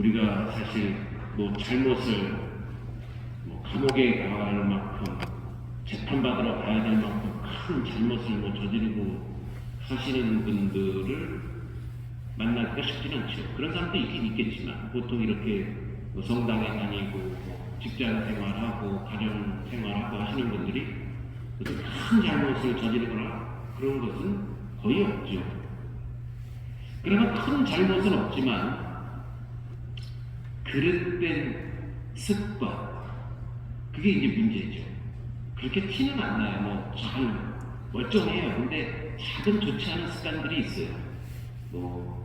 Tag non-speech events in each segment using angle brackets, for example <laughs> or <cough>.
우리가 사실 뭐 잘못을 뭐 감옥에 가할 만큼 재판받으러 가야 될 만큼 큰 잘못을 뭐 저지르고 사시는 분들을 만나기가 쉽진 않죠. 그런 사람도 있긴 있겠지만 보통 이렇게 뭐 성당에 다니고 뭐 직장 생활하고 가정 생활하고 하시는 분들이 큰 잘못을 저지르거나 그런 것은 거의 없죠. 그러나 큰 잘못은 없지만 그릇된 습관 그게 이제 문제죠. 그렇게 티는 안 나요. 뭐 잘 멀쩡해요. 근데 작은 좋지 않은 습관들이 있어요. 뭐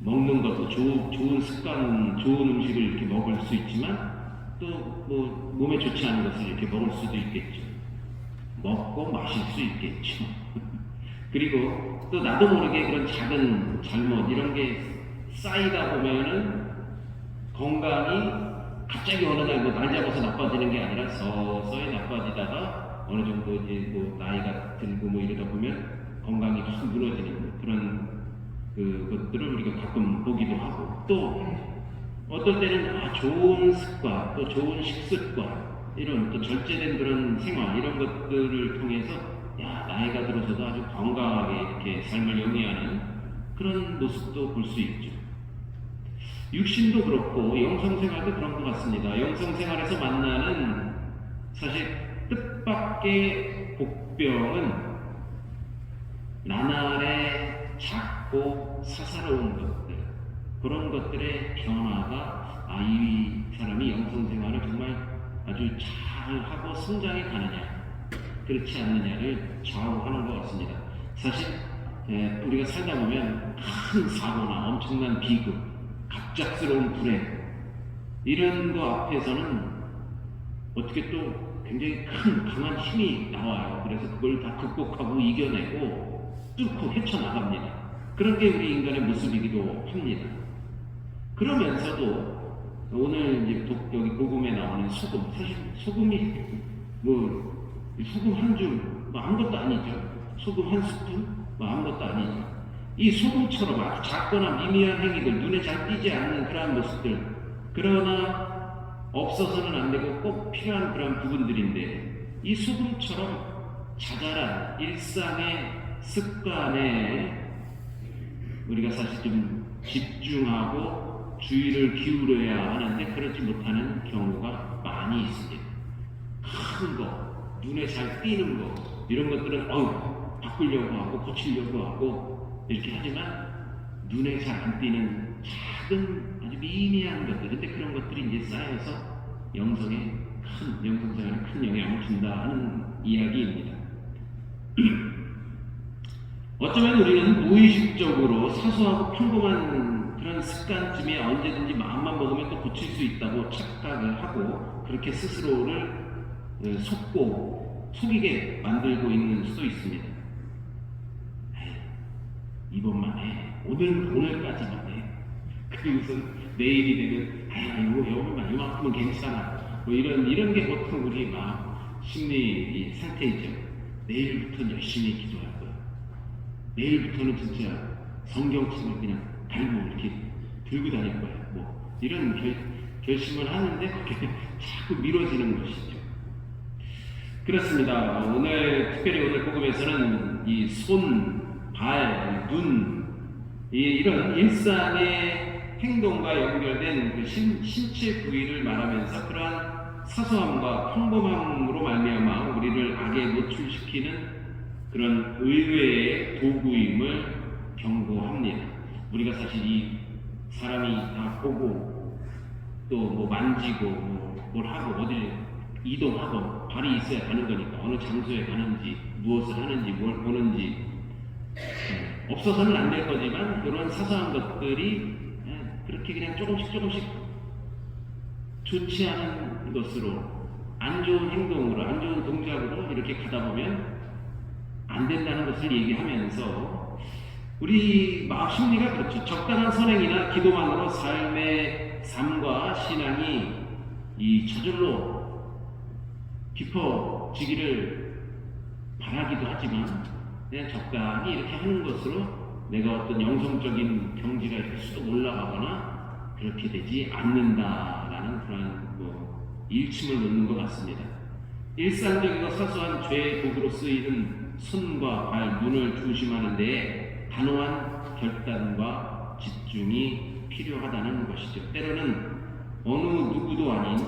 먹는 것도 좋은, 좋은 습관, 좋은 음식을 이렇게 먹을 수 있지만 또 뭐 몸에 좋지 않은 것을 이렇게 먹을 수도 있겠죠. 먹고 마실 수 있겠죠. <laughs> 그리고 또 나도 모르게 그런 작은 잘못 이런 게 쌓이다 보면은 건강이 갑자기 어느 날 뭐 날 잡아서 나빠지는 게 아니라 서서히 나빠지다가 어느 정도 이제 뭐 나이가 들고 뭐 이러다 보면 건강이 확 무너지는 그런 그 것들을 우리가 가끔 보기도 하고 또 어떨 때는 아, 좋은 습관 또 좋은 식습관 이런 또 절제된 그런 생활 이런 것들을 통해서 야 나이가 들어서도 아주 건강하게 이렇게 삶을 영위하는 그런 모습도 볼 수 있죠. 육신도 그렇고 영성생활도 그런 것 같습니다. 영성생활에서 만나는 사실 뜻밖의 복병은 나날의 작고 사사로운 것들 그런 것들의 변화가 아 이 사람이 영성생활을 정말 아주 잘하고 성장해 가느냐 그렇지 않느냐를 좌우하는 것 같습니다. 사실 예, 우리가 살다 보면 큰 사고나 엄청난 비극, 갑작스러운 불행 이런 거 앞에서는 어떻게 또 굉장히 큰 강한 힘이 나와요. 그래서 그걸 다 극복하고 이겨내고 뚫고 헤쳐나갑니다. 그런 게 우리 인간의 모습이기도 합니다. 그러면서도 오늘 이제 도- 여기 복음에 나오는 소금 사실 소금이 뭐 소금 한 줄 뭐 아무것도 아니죠. 소금 한 스푼 뭐 아무것도 아니죠. 이 소금처럼 아주 작거나 미미한 행위들 눈에 잘 띄지 않는 그러한 모습들 그러나 없어서는 안 되고 꼭 필요한 그런 부분들인데 이 소금처럼 자잘한 일상의 습관에 우리가 사실 좀 집중하고 주의를 기울여야 하는데 그렇지 못하는 경우가 많이 있습니다. 큰 거, 눈에 잘 띄는 거, 이런 것들은 어우, 바꾸려고 하고 고치려고 하고 이렇게 하지만 눈에 잘 안 띄는 작은 아주 미미한 것들, 근데 그런 것들이 이제 쌓여서 영성에 큰, 영성생활에 큰 영향을 준다 하는 이야기입니다. <clears throat> 어쩌면 우리는 무의식적으로 사소하고 평범한 그런 습관쯤에 언제든지 마음만 먹으면 또 고칠 수 있다고 착각을 하고 그렇게 스스로를 어, 속고 속이게 만들고 있는 수도 있습니다. 이번만 해. 오늘 오늘까지만 해. 그리고서 내일이 되면 아이고 여기만 이만큼은 괜찮아. 뭐 이런 이런 게 보통 우리 마음 심리 이 상태이죠. 내일부터는 열심히 기도할 거야. 내일부터는 진짜 성경책을 그냥 달고 이렇게 들고 다닐 거야. 뭐 이런 결, 결심을 하는데 그게 <laughs> 자꾸 미뤄지는 것이죠. 그렇습니다. 오늘 특별히 오늘 복음에서는 이 손, 발, 눈 이, 이런 일상의 행동과 연결된 그 신, 신체 부위를 말하면서 그러한 사소함과 평범함으로 말미암아 우리를 악에 노출시키는 그런 의외의 도구임을 경고합니다. 우리가 사실 이 사람이 다 보고 또 뭐 만지고 뭐뭘 하고 어디를 이동하고 발이 있어야 가는 거니까 어느 장소에 가는지 무엇을 하는지 뭘 보는지 예, 없어서는 안 될 거지만 이런 사소한 것들이 예, 그렇게 그냥 조금씩 조금씩 좋지 않은 것으로 안 좋은 행동으로 안 좋은 동작으로 이렇게 가다 보면 안 된다는 것을 얘기하면서 우리 마음 심리가 그렇죠. 적당한 선행이나 기도만으로 삶의 삶과 신앙이 이 저절로 깊어지기를 바라기도 하지만 그냥 적당히 이렇게 하는 것으로 내가 어떤 영성적인 경지가 이렇게 쑥 올라가거나 그렇게 되지 않는다라는 그런 뭐 일침을 놓는 것 같습니다. 일상적이고 사소한 죄의 도구로 쓰이는 손과 발, 눈을 조심하는 데에 단호한 결단과 집중이 필요하다는 것이죠. 때로는 어느 누구도 아닌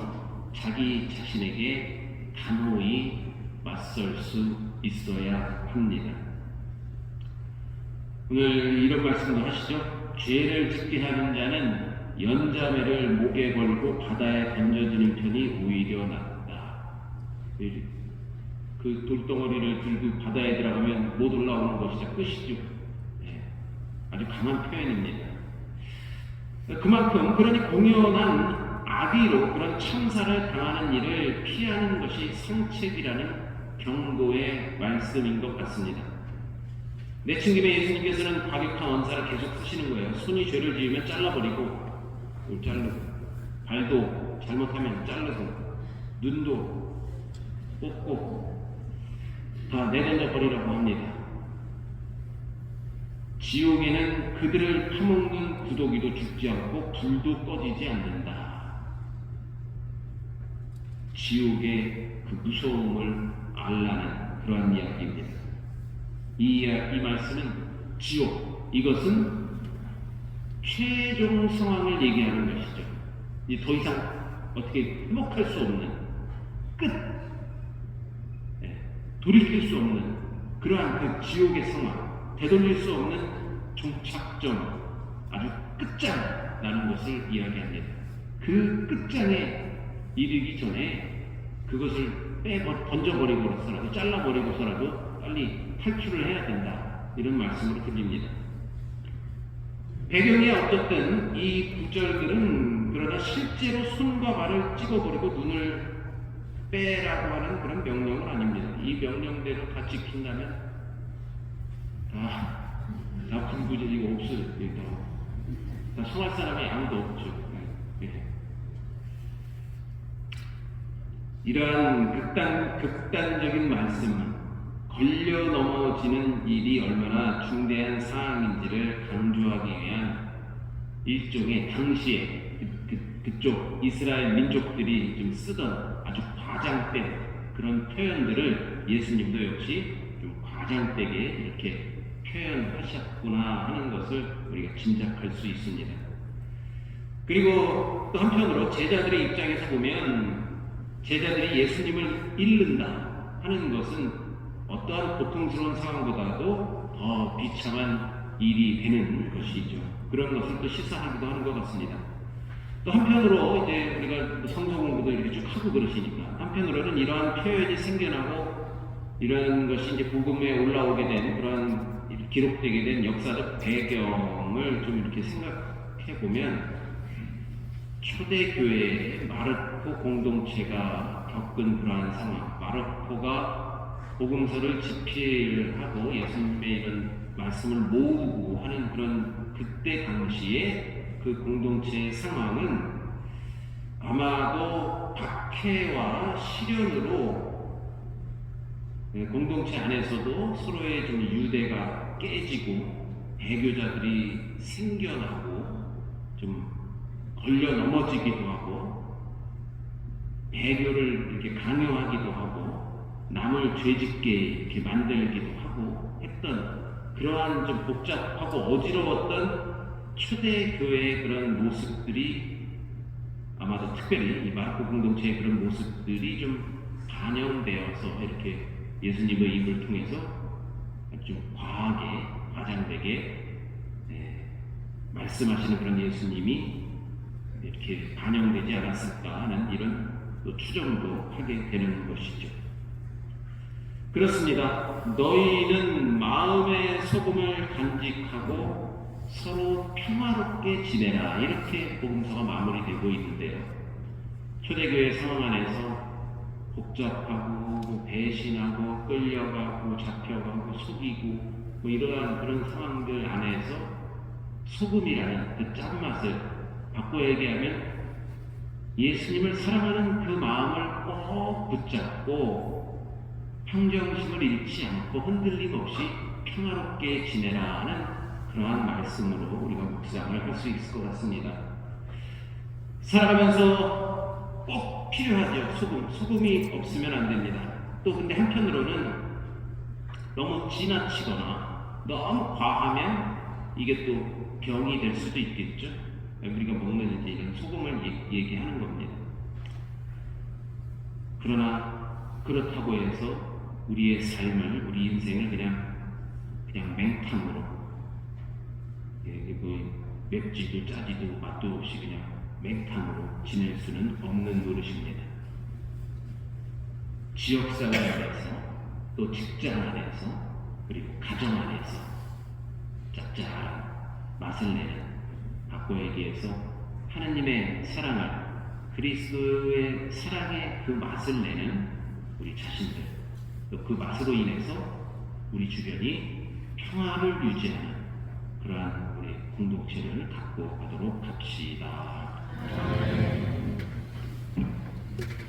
자기 자신에게 단호히 맞설 수 있어야 합니다. 이런 말씀도 하시죠. 죄를 짓게 하는 자는 연자매를 목에 걸고 바다에 던져지는 편이 오히려 낫다. 그 돌덩어리를 들고 바다에 들어가면 못 올라오는 것이 끝이죠. 네. 아주 강한 표현입니다. 그만큼 그러니 공연한 악의로 그런 참사를 당하는 일을 피하는 것이 성책이라는 경고의 말씀인 것 같습니다. 내친 김에 예수님께서는 과격한 언사를 계속 쓰시는 거예요. 손이 죄를 지으면 잘라버리고, 자르고, 발도 잘못하면 자르고, 눈도 뽑고, 다 내던져 버리라고 합니다. 지옥에는 그들을 파먹는 구더기도 죽지 않고 불도 꺼지지 않는다. 지옥의 그 무서움을 알라는 그러한 이야기입니다. 이, 이 말씀은 지옥, 이것은 최종 상황을 얘기하는 것이죠. 이제 더 이상 어떻게 회복할 수 없는 끝, 예, 돌이킬 수 없는 그러한 그 지옥의 상황, 되돌릴 수 없는 종착점, 아주 끝장나는 것을 이야기합니다. 그 끝장에 이르기 전에 그것을 빼 던져버리고서라도 잘라버리고서라도 빨리 탈출을 해야 된다. 이런 말씀으로 들립니다. 배경이 어떻든 이 구절들은 그러나 실제로 손과 발을 찍어버리고 눈을 빼라고 하는 그런 명령은 아닙니다. 이 명령대로 다 지킨다면 아, 다 군부제지가 없어졌다. 다 성할 사람이 아무도 없죠. 예. 이러한 극단, 극단적인 말씀, 걸려 넘어지는 일이 얼마나 중대한 사항인지를 강조하기 위한 일종의 당시에 그, 그, 쪽 이스라엘 민족들이 좀 쓰던 아주 과장된 그런 표현들을 예수님도 역시 좀 과장되게 이렇게 표현하셨구나 하는 것을 우리가 짐작할 수 있습니다. 그리고 또 한편으로 제자들의 입장에서 보면 제자들이 예수님을 잃는다 하는 것은 어떠한 고통스러운 상황보다도 더 비참한 일이 되는 것이죠. 그런 것을 또 시사하기도 하는 것 같습니다. 또 한편으로 이제 우리가 성서 공부도 이렇게 쭉 하고 그러시니까 한편으로는 이러한 표현이 생겨나고 이런 것이 이제 복음에 올라오게 된 그러한 기록되게 된 역사적 배경을 좀 이렇게 생각해 보면 초대교회의 마르코 공동체가 겪은 그러한 상황, 마르코가 복음서를 집필하고 예수님의 이런 말씀을 모으고 하는 그런 그때 당시에 그 공동체의 상황은 아마도 박해와 시련으로 네, 공동체 안에서도 서로의 좀 유대가 깨지고 배교자들이 생겨나고 좀 걸려 넘어지기도 하고 배교를 이렇게 강요하기도 하고 남을 죄짓게 이렇게 만들기도 하고 했던 그러한 좀 복잡하고 어지러웠던 초대 교회의 그런 모습들이 아마도 특별히 이 마르코 공동체의 그런 모습들이 좀 반영되어서 이렇게 예수님의 입을 통해서 좀 과하게 과장되게 네, 말씀하시는 그런 예수님이 이렇게 반영되지 않았을까 하는 이런 또 추정도 하게 되는 것이죠. 그렇습니다. 너희는 마음의 소금을 간직하고 서로 평화롭게 지내라. 이렇게 복음서가 마무리되고 있는데요. 초대교회 상황 안에서 복잡하고 배신하고 끌려가고 잡혀가고 속이고 뭐 이러한 그런 상황들 안에서 소금이라는 그 짠맛을 바꿔 얘기하면 예수님을 사랑하는 그 마음을 꼭 붙잡고 평정심을 잃지 않고 흔들림 없이 평화롭게 지내라 하는 그러한 말씀으로 우리가 묵상을 할 수 있을 것 같습니다. 살아가면서 꼭 필요하죠. 소금. 소금이 없으면 안 됩니다. 또 근데 한편으로는 너무 지나치거나 너무 과하면 이게 또 병이 될 수도 있겠죠. 우리가 먹는 이제 이런 소금을 얘- 얘기하는 겁니다. 그러나 그렇다고 해서 우리의 삶을, 우리 인생을 그냥 그냥 맹탕으로 예, 그 맵지도 짜지도 맛도 없이 그냥 맹탕으로 지낼 수는 없는 노릇입니다. 지역사회 안에서 또 직장 안에서 그리고 가정 안에서 짭짤한 맛을 내는 바꿔 얘기해서 하나님의 사랑을 그리스도의 사랑의 그 맛을 내는 우리 자신들 또 그러니까 그 맛으로 인해서 우리 주변이 평화를 유지하는 그러한 우리 공동체를 갖고 가도록 합시다. 네.